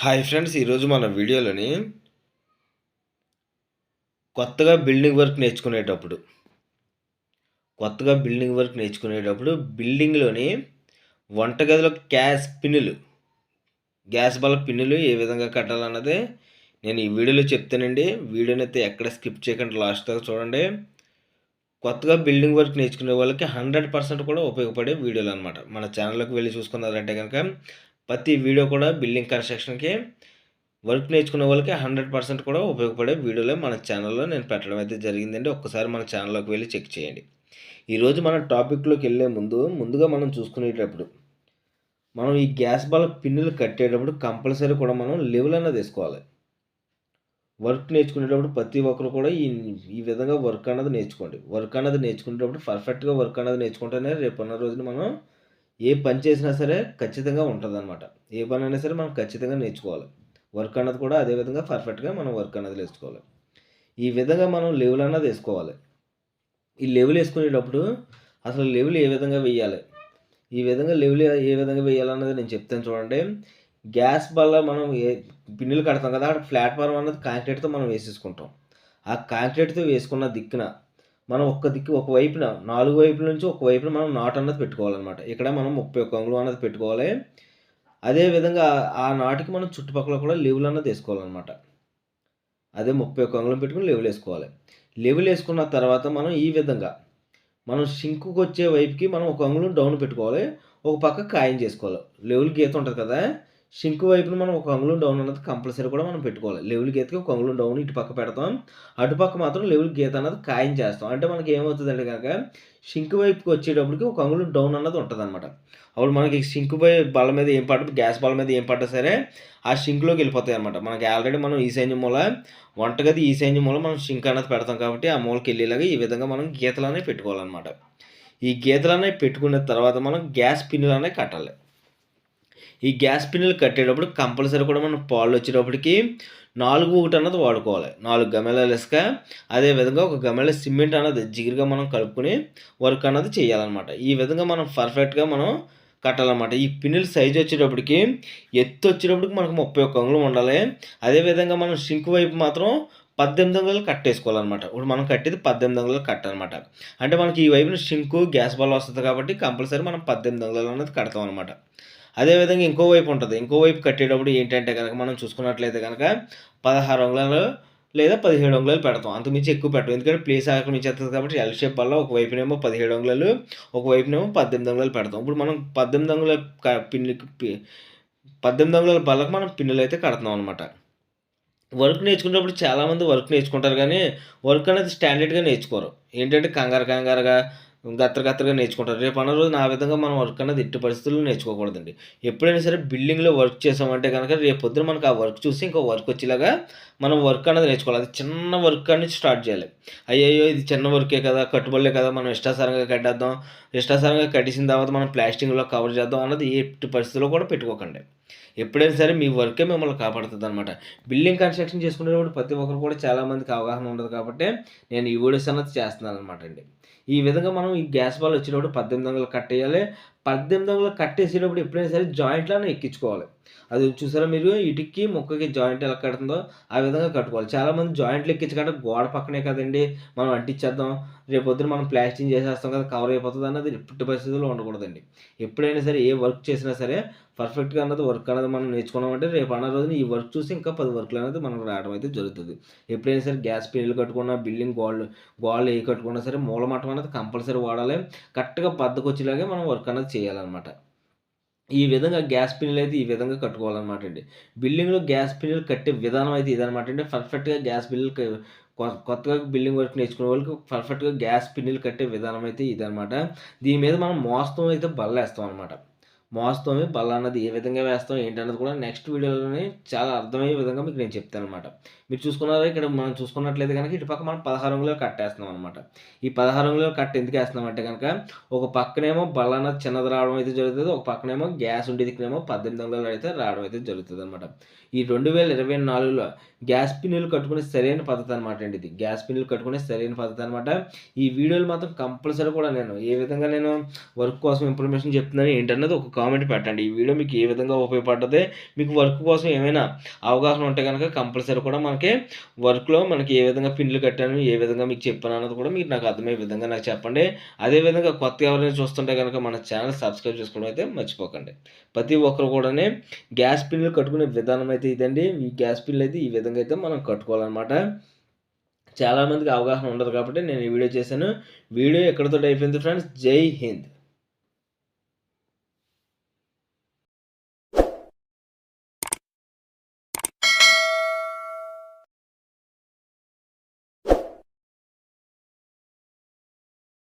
Hi friends ఈరోజు మన వీడియోలోని కొత్తగా బిల్డింగ్ వర్క్ నేర్చుకునేటప్పుడు కొత్తగా బిల్డింగ్ వర్క్ నేర్చుకునేటప్పుడు బిల్డింగ్లోని వంటగదిలో గ్యాస్ పిన్నులు గ్యాస్ బల పిన్నులు ఏ విధంగా కట్టాలన్నది నేను ఈ వీడియోలో చెప్తానండి. వీడియోని అయితే ఎక్కడ స్కిప్ చేయకుండా లాస్ట్ దాకా చూడండి. కొత్తగా బిల్డింగ్ వర్క్ నేర్చుకునే వాళ్ళకి హండ్రెడ్ పర్సెంట్ కూడా ఉపయోగపడే వీడియోలు అనమాట మన ఛానల్లోకి వెళ్ళి చూసుకున్నారంటే కనుక ప్రతి వీడియో కూడా బిల్డింగ్ కన్స్ట్రక్షన్కి వర్క్ నేర్చుకునే వాళ్ళకి హండ్రెడ్ పర్సెంట్ కూడా ఉపయోగపడే వీడియోలే మన ఛానల్లో నేను పెట్టడం అయితే జరిగిందండి. ఒక్కసారి మన ఛానల్లోకి వెళ్ళి చెక్ చేయండి. ఈరోజు మన టాపిక్లోకి వెళ్ళే ముందు ముందుగా మనం చూసుకునేటప్పుడు మనం ఈ గ్యాస్ బాల పిన్నులు కట్టేటప్పుడు కంపల్సరీ కూడా మనం లెవెల్ అన్నది తీసుకోవాలి వర్క్ నేర్చుకునేటప్పుడు ప్రతి ఒక్కరు కూడా ఈ ఈ విధంగా వర్క్ అన్నది నేర్చుకోండి. వర్క్ అన్నది నేర్చుకునేటప్పుడు పర్ఫెక్ట్గా వర్క్ అన్నది నేర్చుకుంటేనే రేపు ఉన్న రోజున మనం ఏ పని చేసినా సరే ఖచ్చితంగా ఉంటుంది అనమాట ఏ పని అయినా సరే మనం ఖచ్చితంగా నేర్చుకోవాలి. వర్క్ అన్నది కూడా అదే విధంగా పర్ఫెక్ట్గా మనం వర్క్ అన్నది నేర్చుకోవాలి ఈ విధంగా మనం లెవెల్ అన్నది వేసుకోవాలి. ఈ లెవెల్ వేసుకునేటప్పుడు అసలు లెవెల్ ఏ విధంగా వేయాలి? ఈ విధంగా లెవెల్ ఏ విధంగా వేయాలన్నది నేను చెప్తాను చూడండి. గ్యాస్ వల్ల మనం ఏ పిన్నులు కడతాం కదా అక్కడ ప్లాట్ఫామ్ అన్నది కాంక్రీట్తో మనం వేసేసుకుంటాం. ఆ కాంక్రీట్తో వేసుకున్న దిక్కున మనం ఒక్క దిక్కు ఒక వైపున నాలుగు వైపుల నుంచి ఒక వైపున మనం నాట్ అన్నది పెట్టుకోవాలన్నమాట. ఇక్కడ మనం ముప్పై ఒక్క అంగుళం అన్నది పెట్టుకోవాలి. అదేవిధంగా ఆ నాటికి మనం చుట్టుపక్కల కూడా లెవెల్ అన్నది వేసుకోవాలన్నమాట. అదే ముప్పై ఒక్క అంగుళం పెట్టుకుని లెవెల్ వేసుకోవాలి. లెవులు వేసుకున్న తర్వాత మనం ఈ విధంగా మనం సింకుకు వచ్చే వైపుకి మనం ఒక అంగుళం డౌన్ పెట్టుకోవాలి. ఒక పక్క కాయం చేసుకోవాలి. లెవెల్ గీత ఉంటుంది కదా? షింకు వైపున మనం ఒక అంగుళం డౌన్ అన్నది కంపల్సరీ కూడా మనం పెట్టుకోవాలి. లెవెల్ గీతకి ఒక అంగుళం డౌన్ ఇటు పక్క పెడతాం. అటుపక్క మాత్రం లెవెల్ గీత అన్నది ఖాయం చేస్తాం. అంటే మనకి ఏమవుతుందంటే కనుక షింకు వైపుకి వచ్చేటప్పటికి ఒక అంగుళం డౌన్ అన్నది ఉంటుంది అనమాట అప్పుడు మనకి షింకు పై బల మీద ఏం పడ్డ గ్యాస్ బల మీద ఏం పడ్డా సరే ఆ షింక్లోకి వెళ్ళిపోతాయి అనమాట మనకి ఆల్రెడీ మనం ఈశాన్య మూల వంటగది ఈ సైన్యం మూల మనం షింక్ అన్నది పెడతాం కాబట్టి ఆ మూలకి వెళ్ళేలాగా ఈ విధంగా మనం గీతలు అనేవి పెట్టుకోవాలన్నమాట. ఈ గీతలు అనేవి పెట్టుకున్న తర్వాత మనం గ్యాస్ పిన్నులు అనేవి కట్టాలి. ఈ గ్యాస్ పిన్నులు కట్టేటప్పుడు కంపల్సరీ కూడా మనం పాలు వచ్చేటప్పటికి నాలుగు ఒకటి అన్నది వాడుకోవాలి. నాలుగు గమెలాలు ఇసుక అదేవిధంగా ఒక గమెల సిమెంట్ అన్నది జిగురుగా మనం కలుపుకొని వర్క్ అన్నది చేయాలన్నమాట. ఈ విధంగా మనం పర్ఫెక్ట్గా మనం కట్టాలన్నమాట. ఈ పిన్నుల సైజు వచ్చేటప్పటికి ఎత్తు వచ్చేటప్పటికి మనకు ముప్పై ఒక్క అంగుళం ఉండాలి. అదేవిధంగా మనం షింక్ వైపు మాత్రం పద్దెనిమిది అంగుళాలు కట్టేసుకోవాలన్నమాట. ఇప్పుడు మనం కట్టేది పద్దెనిమిది అంగుళాలు కట్టాలన్నమాట. అంటే మనకి ఈ వైపున షింకు గ్యాస్ బాల్ వస్తుంది కాబట్టి కంపల్సరీ మనం పద్దెనిమిది అంగుళాలు అనేది కడతాం అనమాట అదేవిధంగా ఇంకో వైపు ఉంటుంది. ఇంకో వైపు కట్టేటప్పుడు ఏంటంటే కనుక మనం చూసుకున్నట్లయితే కనుక పదహారు అంగుళాలు లేదా పదిహేడు అంగుళాలు పెడతాం. అంతకుమించి ఎక్కువ పెట్టం. ఎందుకంటే ప్లేస్ ఆక్రమించేస్తుంది కాబట్టి ఎల్ షేప్ వల్ల ఒక వైపునేమో పదిహేడు అంగుళాలు ఒక వైపునేమో పద్దెనిమిది అంగుళాలు పెడతాం. ఇప్పుడు మనం పద్దెనిమిది అంగుళాల పిన్ను పద్దెనిమిది అంగుళాల బల్లకు మనం పిన్నులు అయితే కడతాం అనమాట వర్క్ నేర్చుకునేటప్పుడు చాలామంది వర్క్ నేర్చుకుంటారు కానీ వర్క్ అనేది స్టాండర్డ్గా నేర్చుకోరు. ఏంటంటే కంగారు కంగారుగా గత్తర గత్తరగా నేర్చుకుంటారు రేపు అన్న రోజు నా విధంగా మనం వర్క్ అనేది ఎట్టి పరిస్థితుల్లో నేర్చుకోకూడదండి. ఎప్పుడైనా సరే బిల్డింగ్లో వర్క్ చేసామంటే కనుక రేపు పొద్దున మనకు ఆ వర్క్ చూసి ఇంకో వర్క్ వచ్చేలాగా మనం వర్క్ అనేది నేర్చుకోవాలి. అది చిన్న వర్క్ అనేది స్టార్ట్ చేయాలి. అయ్యయ్యో ఇది చిన్న వర్కే కదా కట్టుబడులే కదా మనం ఇష్టాసారంగా కట్టేద్దాం. ఇష్టాసారంగా కట్టేసిన తర్వాత మనం ప్లాస్టింగ్లో కవర్ చేద్దాం అన్నది ఎట్టి పరిస్థితుల్లో కూడా పెట్టుకోకండి. ఎప్పుడైనా సరే మీ వర్కే మిమ్మల్ని కాపాడుతుంది అనమాట బిల్డింగ్ కన్స్ట్రక్షన్ చేసుకునేటప్పుడు ప్రతి ఒక్కరు కూడా చాలామందికి అవగాహన ఉండదు కాబట్టి నేను ఈ వీడియోస్ అన్నది చేస్తున్నాను అనమాట అండి. ఈ విధంగా మనం ఈ గ్యాస్ బాల్ వచ్చినప్పుడు పద్దెనిమిది వందలు కట్టేయాలి. పద్దెనిమిది వందలు కట్టేసేటప్పుడు ఎప్పుడైనా సరే జాయింట్లను ఎక్కించుకోవాలి. అది చూసారా మీరు? ఇటుక్కి మొక్కకి జాయింట్ ఎలా కడుతుందో ఆ విధంగా కట్టుకోవాలి. చాలామంది జాయింట్లు ఎక్కించకుండా గోడ పక్కనే కదండి మనం అంటించేద్దాం రేపు పొద్దున మనం ప్లాస్టింగ్ చేసేస్తాం కదా కవర్ అయిపోతుంది అన్నది పుట్టి పరిస్థితుల్లో ఉండకూడదండి. ఎప్పుడైనా సరే ఏ వర్క్ చేసినా సరే పర్ఫెక్ట్గా అన్నది వర్క్ అనేది మనం నేర్చుకున్నామంటే రేపు అన్న రోజున ఈ వర్క్ చూసి ఇంకా పది వర్క్లు అనేది మనకు రావడం అయితే జరుగుతుంది. ఎప్పుడైనా సరే గ్యాస్ పిల్లలు కట్టుకున్నా బిల్డింగ్ గోల్డ్ గోల్డ్ ఏ కట్టుకున్నా సరే మూలమటం అనేది కంపల్సరీ వాడాలి. కరెక్ట్గా బద్దకొచ్చేలాగే మనం వర్క్ అనేది చేయాలన్నమాట. ఈ విధంగా గ్యాస్ పిన్నులు అయితే ఈ విధంగా కట్టుకోవాలన్నమాట అండి. బిల్డింగ్లో గ్యాస్ పిన్నులు కట్టే విధానం అయితే ఇదనమాట అండి. పర్ఫెక్ట్గా గ్యాస్ బిల్లులు కొత్తగా బిల్డింగ్ వర్క్ నేర్చుకునే వాళ్ళకి పర్ఫెక్ట్గా గ్యాస్ పిన్నులు కట్టే విధానం అయితే ఇదనమాట దీని మీద మనం మోస్తం అయితే బల్లేస్తాం అనమాట మోస్తాము బల్ల అన్నది ఏ విధంగా వేస్తాం ఏంటన్నది కూడా నెక్స్ట్ వీడియోలోనే చాలా అర్థమయ్యే విధంగా మీకు నేను చెప్తాను అనమాట మీరు చూసుకున్నారా? ఇక్కడ మనం చూసుకున్నట్లయితే కనుక ఇటు పక్క మనం పదహారు అంగుళాలు కట్టేస్తున్నాం అనమాట ఈ పదహారు అంగుళాలు కట్ ఎందుకు వేస్తున్నాం అంటే కనుక ఒక పక్కనేమో బల్ల అన్నది చిన్నది రావడం అయితే జరుగుతుంది ఒక పక్కనేమో గ్యాస్ ఉండే దిక్కునేమో పద్దెనిమిది అంగుళాలు అయితే రావడం అయితే జరుగుతుంది అనమాట ఈ రెండు వేల ఇరవై నాలుగులో గ్యాస్ పిన్నులు కట్టుకునే సరైన పద్ధతి అనమాట అండి ఇది. గ్యాస్ పిన్నులు కట్టుకునే సరైన పద్ధతి అనమాట ఈ వీడియోలు మాత్రం కంపల్సరీ కూడా నేను ఏ విధంగా నేను వర్క్ కోసం ఇన్ఫర్మేషన్ చెప్తున్నాను ఏంటన్నది ఒక కామెంట్ పెట్టండి. ఈ వీడియో మీకు ఏ విధంగా ఉపయోగపడ్డది మీకు వర్క్ కోసం ఏమైనా అవగాహన ఉంటే కనుక కంపల్సరీ కూడా మనకి వర్క్లో మనకి ఏ విధంగా పిన్లు కట్టాను ఏ విధంగా మీకు చెప్పాను అన్నది కూడా మీకు నాకు అర్థమయ్యే విధంగా నాకు చెప్పండి. అదేవిధంగా కొత్త ఎవరైనా చూస్తుంటే కనుక మన ఛానల్ సబ్స్క్రైబ్ చేసుకోవడం అయితే మర్చిపోకండి. ప్రతి ఒక్కరు కూడానే గ్యాస్ పిన్లు కట్టుకునే విధానం అయితే ఇదండి. ఈ గ్యాస్ పిన్లు అయితే ఈ విధంగా అయితే మనం కట్టుకోవాలన్నమాట. చాలామందికి అవగాహన ఉండదు కాబట్టి నేను ఈ వీడియో చేశాను. వీడియో ఎక్కడితో అయిపోయింది ఫ్రెండ్స్? జై హింద్.